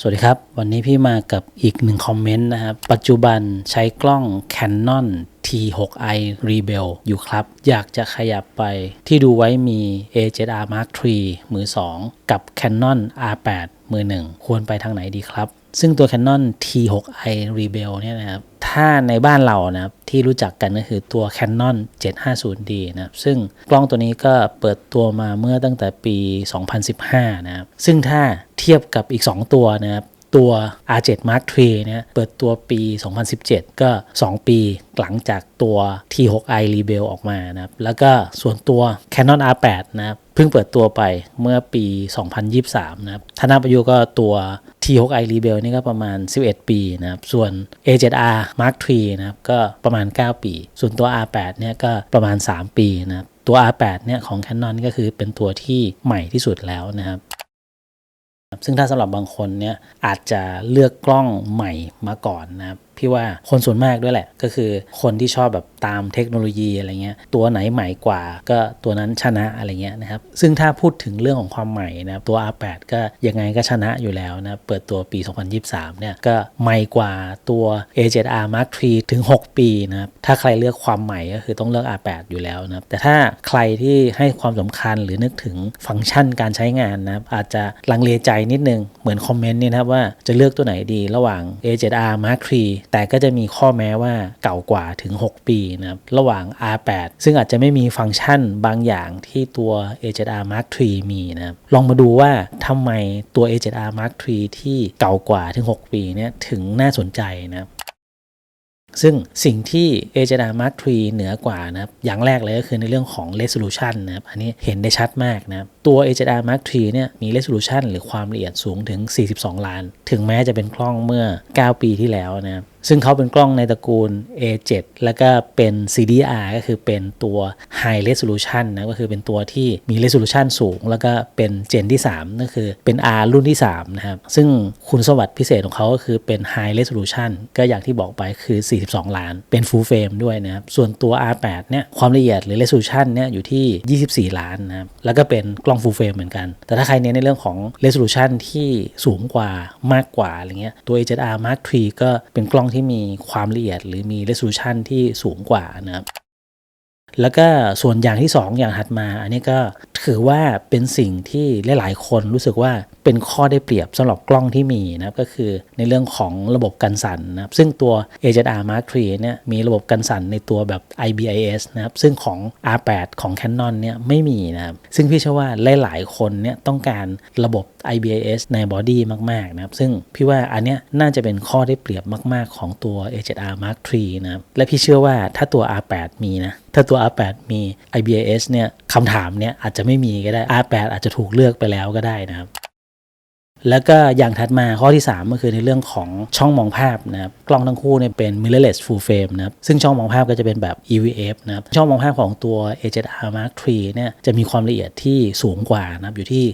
สวัสดีครับ วันนี้พี่มากับอีกหนึ่งคอมเมนต์นะครับ ปัจจุบันใช้กล้อง Canon T6i Rebel อยู่ครับ อยากจะขยับไปที่ดูไว้มี A7R Mark III มือ 2 กับ Canon R8 มือ 1 ควรไปทางไหนดีครับ ซึ่งตัว Canon T6i Rebel เนี่ยนะครับ ถ้าในบ้านเรานะครับ ที่รู้จักกันก็คือตัว Canon 750D นะครับซึ่งกล้องตัวนี้ก็เปิดตัวมาเมื่อตั้งแต่ปี 2015 นะครับซึ่งถ้าเทียบกับอีก 2 ตัวนะครับตัว R7 Mark III เนี่ยเปิดตัวปี 2017 ก็ 2 ปีหลังจากตัว T6i Rebel ออกมานะครับ แล้วก็ส่วนตัว Canon R8 นะครับ พิ่งเปิดตัวไปเมื่อปี 2023 นะครับถ้านับอายุก็ตัว T6i Rebel นี่ก็ประมาณ 11 ปีนะครับ ส่วน A7R Mark III นะครับ ก็ประมาณ 9 ปี ส่วนตัว R8 เนี่ยก็ประมาณ 3 ปีนะครับ ตัว R8 เนี่ยของ Canon ก็คือเป็นตัวที่ใหม่ที่สุดแล้วนะครับซึ่งถ้าสำหรับบางคนเนี่ยอาจจะเลือกกล้องใหม่มาก่อนนะครับ พี่ว่าคนส่วนมากด้วยแหละ ก็คือคนที่ชอบแบบตามเทคโนโลยีอะไรเงี้ยตัวไหนใหม่กว่าก็ตัวนั้นชนะอะไรเงี้ยนะครับซึ่งถ้าพูดถึงเรื่องของความใหม่นะครับตัว R8 ก็ยังไงก็ชนะอยู่แล้วนะเปิดตัวปี 2023 เนี่ยก็ใหม่กว่าตัว A7R Mark III ถึง 6 ปีนะครับถ้าใครเลือกความใหม่ก็คือต้องเลือก R8 อยู่แล้วนะครับแต่ถ้าใครที่ให้ความสำคัญหรือนึกถึงฟังก์ชันการใช้งานนะครับอาจจะลังเลใจนิดนึงเหมือนคอมเมนต์นี่นะครับว่าจะเลือกตัวไหนดีระหว่าง A7R Mark III แต่ก็จะมีข้อแม้ว่าเก่ากว่าถึง 6 ปีนะครับระหว่าง R8 ซึ่งอาจจะไม่มีฟังก์ชันบางอย่างที่ตัว A7R Mark III มีนะครับลองมาดูว่าทำไมตัว A7R Mark III ที่เก่ากว่าถึง 6 ปีเนี่ยถึงน่าสนใจนะครับซึ่งสิ่งที่ A7R Mark III เหนือกว่านะครับอย่างแรกเลยก็คือในเรื่องของ resolution นะครับอันนี้เห็นได้ชัดมากนะครับตัว A7R Mark III เนี่ยมี resolution หรือความละเอียดสูงถึง 42 ล้าน ถึงแม้จะเป็นกล้องเมื่อ 9 ปีที่แล้วนะครับซึ่งเขาเป็นกล้องในตระกูล A7 แล้วก็เป็น CDR ก็คือเป็นตัว High Resolution นะก็คือเป็นตัวที่มี resolution สูง แล้วก็เป็นเจนที่3ก็คือเป็น R รุ่นที่3นะครับซึ่งคุณสมบัติพิเศษของเขาก็คือเป็น High Resolution ก็อย่างที่บอกไปคือ 42 ล้าน เป็น Full Frame ด้วยนะครับส่วนตัว R8 เนี่ยความละเอียดหรือ resolution เนี่ยอยู่ที่ 24 ล้านนะครับแล้วก็เป็นกล้อง Full Frame เหมือนกัน แต่ถ้าใครเน้นในเรื่องของ resolution ที่สูงกว่ามากกว่าอะไรเงี้ยตัว A7R Mark III ก็เป็นกล้องที่มีความละเอียด หรือมี resolution ที่สูงกว่านะครับแล้วก็ส่วนอย่างที่ 2อย่างถัดมา อันนี้ก็ถือว่าเป็นสิ่งที่หลาย ๆ คนรู้สึกว่าเป็นข้อได้เปรียบสำหรับกล้องที่มีนะครับก็คือในเรื่องของระบบกันสั่นนะครับซึ่งตัว A7R Mark III เนี่ยมีระบบกันสั่นในตัวแบบ IBIS นะครับซึ่งของ R8 ของ Canon เนี่ยไม่มีนะครับซึ่งพี่เชื่อว่าหลาย ๆ คนเนี่ยต้องการระบบ IBIS ในบอดี้มาก ๆ นะครับ ซึ่งพี่ว่าอันเนี้ยน่าจะเป็นข้อได้เปรียบมาก ๆ ของตัว A7R Mark III นะครับและพี่เชื่อว่าถ้าตัว R8 มีนะถ้าตัว R8 มี IBIS เนี่ยคำถามเนี่ยอาจจะไม่มีก็ได้ R8 อาจจะถูกเลือกไปแล้วก็ได้นะครับแล้วก็อย่างถัดมาข้อที่ 3 ก็คือในเรื่องของช่องมองภาพนะครับกล้องทั้งคู่เนี่ยเป็น mirrorless full frame นะครับซึ่งช่องมองภาพก็จะเป็นแบบ EVF นะครับช่องมองภาพของตัว A7R Mark III เนี่ยจะมีความละเอียดที่สูงกว่านะครับอยู่ที่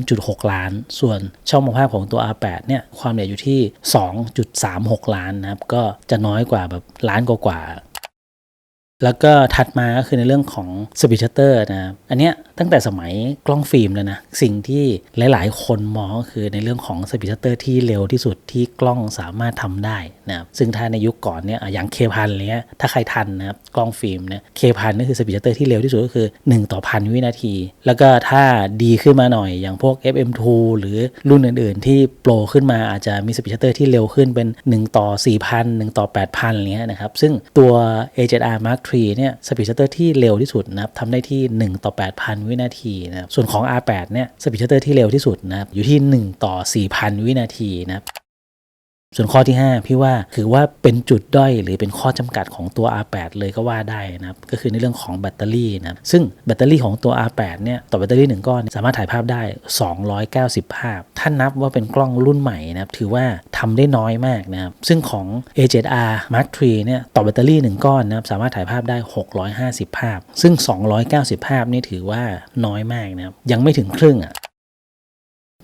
3.6 ล้าน ส่วนช่องมองภาพของตัว R8 เนี่ยความละเอียดอยู่ที่ 2.36 ล้านนะครับก็จะน้อยกว่าแบบล้านกว่า แล้วก็ถัดมาก็คือในเรื่องของสปีชเตอร์นะครับอันเนี้ยตั้งแต่สมัยกล้องฟิล์มแล้วนะ สิ่งที่หลาย ๆ คนมองก็คือในเรื่องของสปีชเตอร์ที่เร็วที่สุดที่กล้องสามารถทำได้นะครับซึ่งถ้าในยุคก่อนเนี่ยอย่างเคพันเนี้ยถ้าใครทันนะครับ กล้องฟิล์มเนี่ยเคพันนี่คือสปีดชัตเตอร์ที่เร็วที่สุดก็คือ 1 ต่อพันวินาที แล้วก็ถ้าดีขึ้นมาหน่อยอย่างพวก FM2 หรือรุ่นอื่น ๆ ที่โปรขึ้นมาอาจจะมีสปีดชัตเตอร์ที่เร็วขึ้นเป็น 1 ต่อ 4,000 1 ต่อ 8,000อะไรเงี้ยนะครับ ซึ่งตัว A7R Mark III เนี่ยสปีดชัตเตอร์ที่เร็วที่สุดนะครับทำได้ที่ 1 ต่อ 8,000 วินาทีนะครับส่วนของ R8 เนี่ยสปีดชัตเตอร์ที่เร็วที่สุดนะครับอยู่ที่ 1 ต่อ 4,000 วินาทีนะครับ ส่วนข้อที่ 5 พี่ว่าถือว่าเป็นจุดด้อยหรือเป็นข้อจำกัดของตัว R8 เลยก็ว่าได้นะครับก็คือในเรื่องของแบตเตอรี่นะครับซึ่งแบตเตอรี่ของตัว R8 เนี่ยต่อแบตเตอรี่ 1 ก้อนสามารถถ่ายภาพได้ 290 ภาพ ถ้านับว่าเป็นกล้องรุ่นใหม่นะครับถือว่าทำได้น้อยมากนะครับซึ่งของ A7R Mark III เนี่ยต่อแบตเตอรี่ 1 ก้อนนะครับสามารถถ่ายภาพได้ 650 ภาพ ซึ่ง 290 ภาพนี่ถือว่าน้อยมากนะครับยังไม่ถึงครึ่งอะ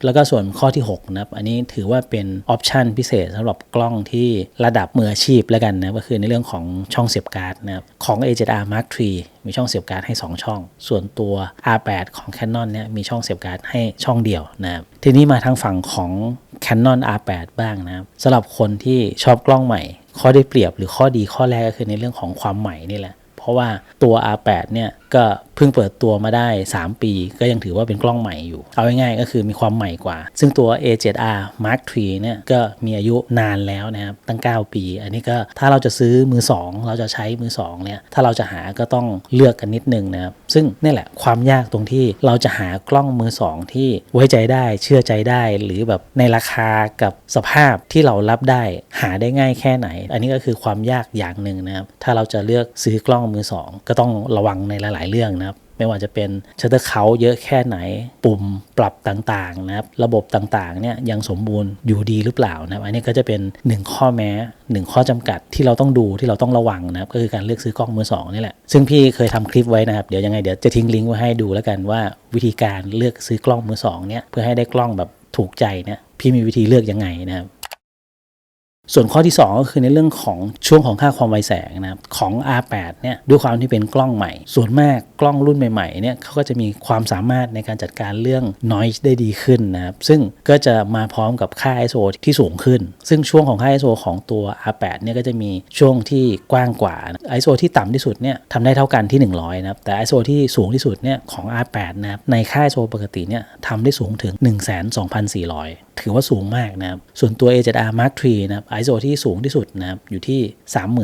แล้วก็ส่วนข้อที่6นะครับอันนี้ถือว่าเป็นออปชันพิเศษสำหรับกล้องที่ระดับมืออาชีพแล้วกันนะก็คือในเรื่องของช่องเสียบการ์ดนะครับของ A7R Mark III มีช่องเสียบการ์ดให้ 2 ช่อง ส่วนตัว R8 ของ Canon เนี่ยมีช่องเสียบการ์ดให้ช่องเดียวนะครับทีนี้มาทางฝั่งของ Canon R8 บ้างนะครับสำหรับคนที่ชอบกล้องใหม่ ข้อได้เปรียบหรือข้อดีข้อแรกก็คือในเรื่องของความใหม่นี่แหละเพราะว่าตัว R8 เนี่ยก็ เพิ่งเปิดตัวมาได้ 3 ปี ก็ยังถือว่าเป็นกล้องใหม่อยู่ เอาง่ายๆก็คือมีความใหม่กว่า ซึ่งตัว A7R Mark III เนี่ยก็มีอายุนานแล้วนะครับตั้ง 9 ปี อันนี้ก็ถ้าเราจะซื้อมือ 2 เราจะใช้มือ2เนี่ยถ้าเราจะหาก็ต้องเลือกกันนิดนึงนะครับซึ่งนี่แหละความยากตรงที่เราจะหากล้องมือ 2 ที่ไว้ใจได้เชื่อใจได้ หรือแบบในราคากับสภาพที่เรารับได้หาได้ง่ายแค่ไหน อันนี้ก็คือความยากอย่างหนึ่งนะครับถ้าเราจะเลือกซื้อกล้องมือ 2 ก็ต้องระวังในหลาย ๆ เรื่องนะ ไม่ว่าจะเป็นชัตเตอร์เขาเยอะแค่ไหน ปุ่มปรับต่างๆนะครับระบบต่างๆเนี่ยยังสมบูรณ์อยู่ดีหรือเปล่านะครับอันนี้ก็จะเป็น 1 ข้อแม้ 1 ข้อจำกัดที่เราต้องดูที่เราต้องระวังนะครับก็คือการเลือกซื้อกล้องมือสองนี่แหละซึ่งพี่เคยทำคลิปไว้นะครับเดี๋ยวยังไงเดี๋ยวจะทิ้งลิงก์ไว้ให้ดูแล้วกันว่าวิธีการเลือกซื้อกล้องมือสองเนี่ยเพื่อให้ได้กล้องแบบถูกใจเนี่ยพี่มีวิธีเลือกยังไงนะครับ ส่วนข้อที่ 2 ก็คือในเรื่องของช่วงของค่าความไวแสงนะครับของ R8 เนี่ยด้วยความที่เป็นกล้องใหม่ ส่วนมากกล้องรุ่นใหม่ๆเนี่ยเขาก็จะมีความสามารถในการจัดการเรื่อง noise ได้ดีขึ้นนะครับซึ่งก็จะมาพร้อมกับค่า ISO ที่สูงขึ้น ซึ่งช่วงของค่า ISO ของตัว R8 เนี่ยก็จะมีช่วงที่กว้างกว่า ISO ที่ต่ำที่สุดเนี่ยทำได้เท่ากันที่ 100นะครับแต่ ISO ที่สูงที่สุดเนี่ยของ R8 นะครับในค่า ISO ปกติเนี่ยทำได้สูงถึง 122,400 ถือว่าสูงมากนะครับ ส่วนตัว A7R Mark III นะครับ ISO ที่สูงที่สุดนะครับอยู่ที่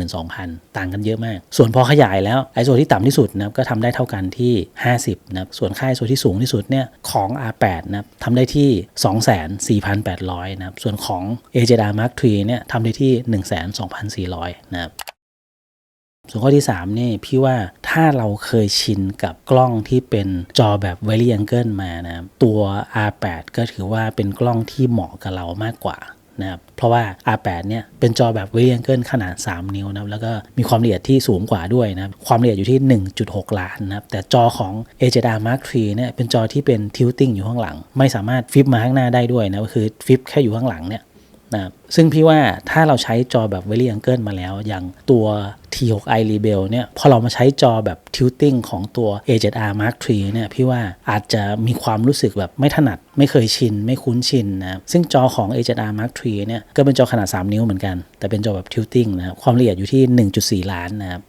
32,000 ต่างกันเยอะมาก ส่วนพอขยายแล้ว ISO ที่ต่ำที่สุดนะครับก็ทำได้เท่ากันที่ 50นะครับส่วนค่า ISO ที่สูงที่สุดเนี่ยของ R8 นะครับทำได้ที่ 24,800นะครับส่วนของ A7R Mark III เนี่ยทำได้ที่ 12,400นะครับ ส่วนข้อที่ 3 นี่พี่ว่าถ้าเราเคยชินกับกล้องที่เป็นจอแบบ v a r i a n g l e มานะครับตัว R8 ก็ถือว่าเป็นกล้องที่เหมาะกับเรามากกว่านะครับเพราะว่า R8 เนี่ยเป็นจอแบบ v a r i a n g l e ขนาด 3 นิ้วนะครับแล้วก็มีความละเอียดที่สูงกว่าด้วยนะครับความละเอียดอยู่ที่ 1.6 ล้านนะครับแต่จอของ A7R Mark III เนี่ยเป็นจอที่เป็น tilting อยู่ข้างหลัง ไม่สามารถฟลิปมาข้างหน้าได้ด้วยนะก็คือฟลิปแค่อยู่ข้างหลังเนี่ย นะครับซึ่งพี่ว่าถ้าเราใช้จอแบบ v a r i a n g l e มาแล้ว อย่างตัว T6i Rebel เนี่ยพอเรามาใช้จอแบบ tilting ของตัว A7R Mark III เนี่ยพี่ว่าอาจจะมีความรู้สึกแบบไม่ถนัด ไม่เคยชิน ไม่คุ้นชินนะครับซึ่งจอของ A7R Mark III เนี่ยก็เป็นจอขนาด 3 นิ้วเหมือนกัน แต่เป็นจอแบบ tilting นะครับความละเอียดอยู่ที่ 1.4 ล้านนะครับ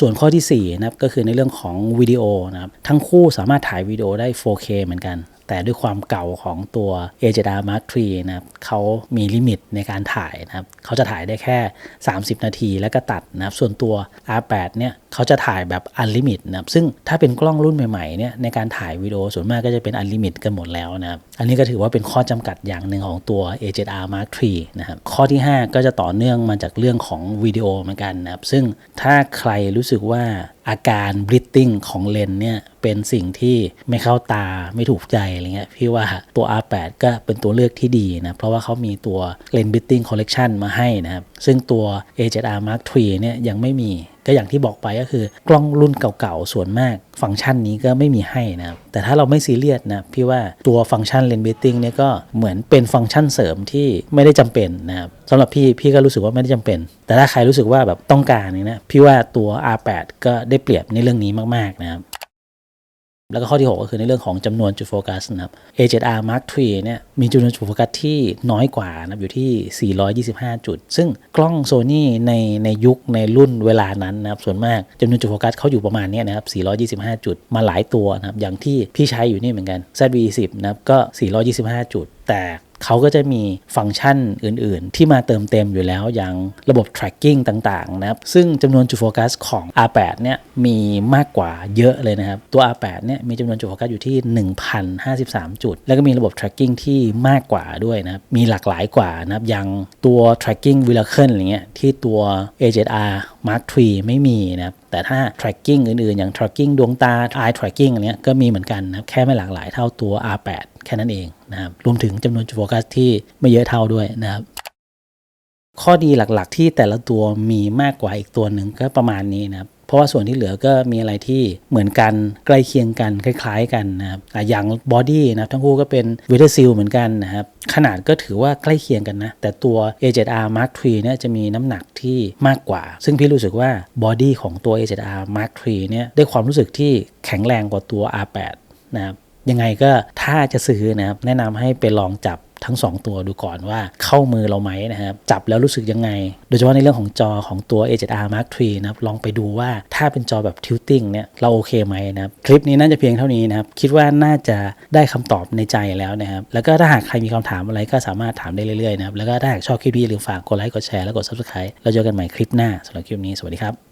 ส่วนข้อที่4นะครับก็คือในเรื่องของวิดีโอนะครับทั้งคู่สามารถถ่ายวิดีโอได้ 4K เหมือนกัน แต่ด้วยความเก่าของตัว A7R Mark III นะครับเขามีลิมิตในการถ่ายนะครับเขาจะถ่ายได้แค่ 30 นาทีแล้วก็ตัดนะครับส่วนตัว R8 เนี่ยเขาจะถ่ายแบบ Unlimit นะครับซึ่งถ้าเป็นกล้องรุ่นใหม่ๆเนี่ยในการถ่ายวิดีโอส่วนมากก็จะเป็น Unlimit กันหมดแล้วนะครับอันนี้ก็ถือว่าเป็นข้อจำกัดอย่างหนึ่งของตัว A7R Mark III นะครับข้อที่ 5 ก็จะต่อเนื่องมาจากเรื่องของวิดีโอเหมือนกันนะครับซึ่งถ้าใครรู้สึกว่า อาการบลิตติ้งของเลนเนี่ยเป็นสิ่งที่ไม่เข้าตาไม่ถูกใจอะไรเงี้ยพี่ว่าตัว R8 ก็เป็นตัวเลือกที่ดีนะ เพราะว่าเขามีตัวเลนบลิตติ้งคอลเลกชันมาให้นะครับ ซึ่งตัว A7R Mark III เนี่ยยังไม่มี ก็อย่างที่บอกไปก็คือกล้องรุ่นเก่าๆ ส่วนมาก ฟังก์ชันนี้ก็ไม่มีให้นะครับแต่ถ้าเราไม่ซีเรียสนะพี่ว่าตัวฟังก์ชันเลนส์เบตติ้งเนี่ยก็เหมือนเป็นฟังก์ชันเสริมที่ไม่ได้จำเป็นนะครับสำหรับพี่พี่ก็รู้สึกว่าไม่ได้จำเป็น แต่ถ้าใครรู้สึกว่าแบบต้องการนี่นะพี่ว่าตัว R8 ก็ได้เปรียบในเรื่องนี้มากๆนะครับ แล้วก็ข้อที่ 6 ก็คือในเรื่องของจำนวนจุดโฟกัสนะครับ A7R Mark III เนี่ยมีจำนวนจุดโฟกัสที่น้อยกว่านะครับอยู่ที่ 425 จุด ซึ่งกล้องโซนี่ในในยุคในรุ่นเวลานั้นนะครับส่วนมากจำนวนจุดโฟกัสเขาอยู่ประมาณนี้นะครับ 425 จุดมาหลายตัวนะครับอย่างที่พี่ใช้อยู่นี่เหมือนกัน ZV-10 นะครับก็ 425 จุดแต่ เขาก็จะมีฟังก์ชันอื่น ๆ ที่มาเติมเต็มอยู่แล้วอย่างระบบ tracking ต่าง ๆ นะครับ ซึ่งจำนวนจุดโฟกัสของ R8 เนี่ยมีมากกว่าเยอะเลยนะครับ ตัว R8 เนี่ยมีจำนวนจุดโฟกัสอยู่ที่ 1,053 จุด แล้วก็มีระบบ tracking ที่มากกว่าด้วยนะครับ มีหลากหลายกว่านะครับอย่างตัว tracking v i l a c e อะไรเงี้ยที่ตัว A7R Mark III ไม่มีนะครับแต่ถ้า tracking อื่น ๆ อย่าง tracking ดวงตา eye tracking อะไรเงี้ยก็มีเหมือนกันนะครับแค่ไม่หลากหลายเท่าตัว R8 แค่นั้นเองนะครับรวมถึงจำนวนจุดโฟกัสที่ไม่เยอะเท่าด้วยนะครับ ข้อดีหลักๆ ที่แต่ละตัวมีมากกว่าอีกตัวหนึ่งก็ประมาณนี้นะครับเพราะว่าส่วนที่เหลือก็มีอะไรที่เหมือนกันใกล้เคียงกันคล้าย ๆ กันนะครับอย่างบอดี้นะทั้งคู่ก็เป็นวิเทอร์ซิลเหมือนกันนะครับขนาดก็ถือว่าใกล้เคียงกันนะ แต่ตัว A7R Mark III เนี่ยจะมีน้ำหนักที่มากกว่า ซึ่งพี่รู้สึกว่าบอดี้ของตัว A7R Mark III เนี่ยได้ความรู้สึกที่แข็งแรงกว่าตัว R8 นะครับ ยังไงก็ถ้าจะซื้อนะครับแนะนำให้ไปลองจับทั้ง 2 ตัวดูก่อนว่าเข้ามือเราไหมนะครับ จับแล้วรู้สึกยังไง โดยเฉพาะในเรื่องของจอของตัว A7R Mark III นะครับ ลองไปดูว่าถ้าเป็นจอแบบ tilting เนี่ยเราโอเคไหมนะครับ คลิปนี้น่าจะเพียงเท่านี้นะครับ คิดว่าน่าจะได้คำตอบในใจแล้วนะครับ แล้วก็ถ้าหากใครมีคำถามอะไรก็สามารถถามได้เรื่อยๆนะครับ แล้วก็ถ้าหากชอบคลิปนี้อย่าลืมฝากกดไลค์กดแชร์แล้วกด subscribe แล้วเจอกันใหม่คลิปหน้าสำหรับคลิปนี้สวัสดีครับ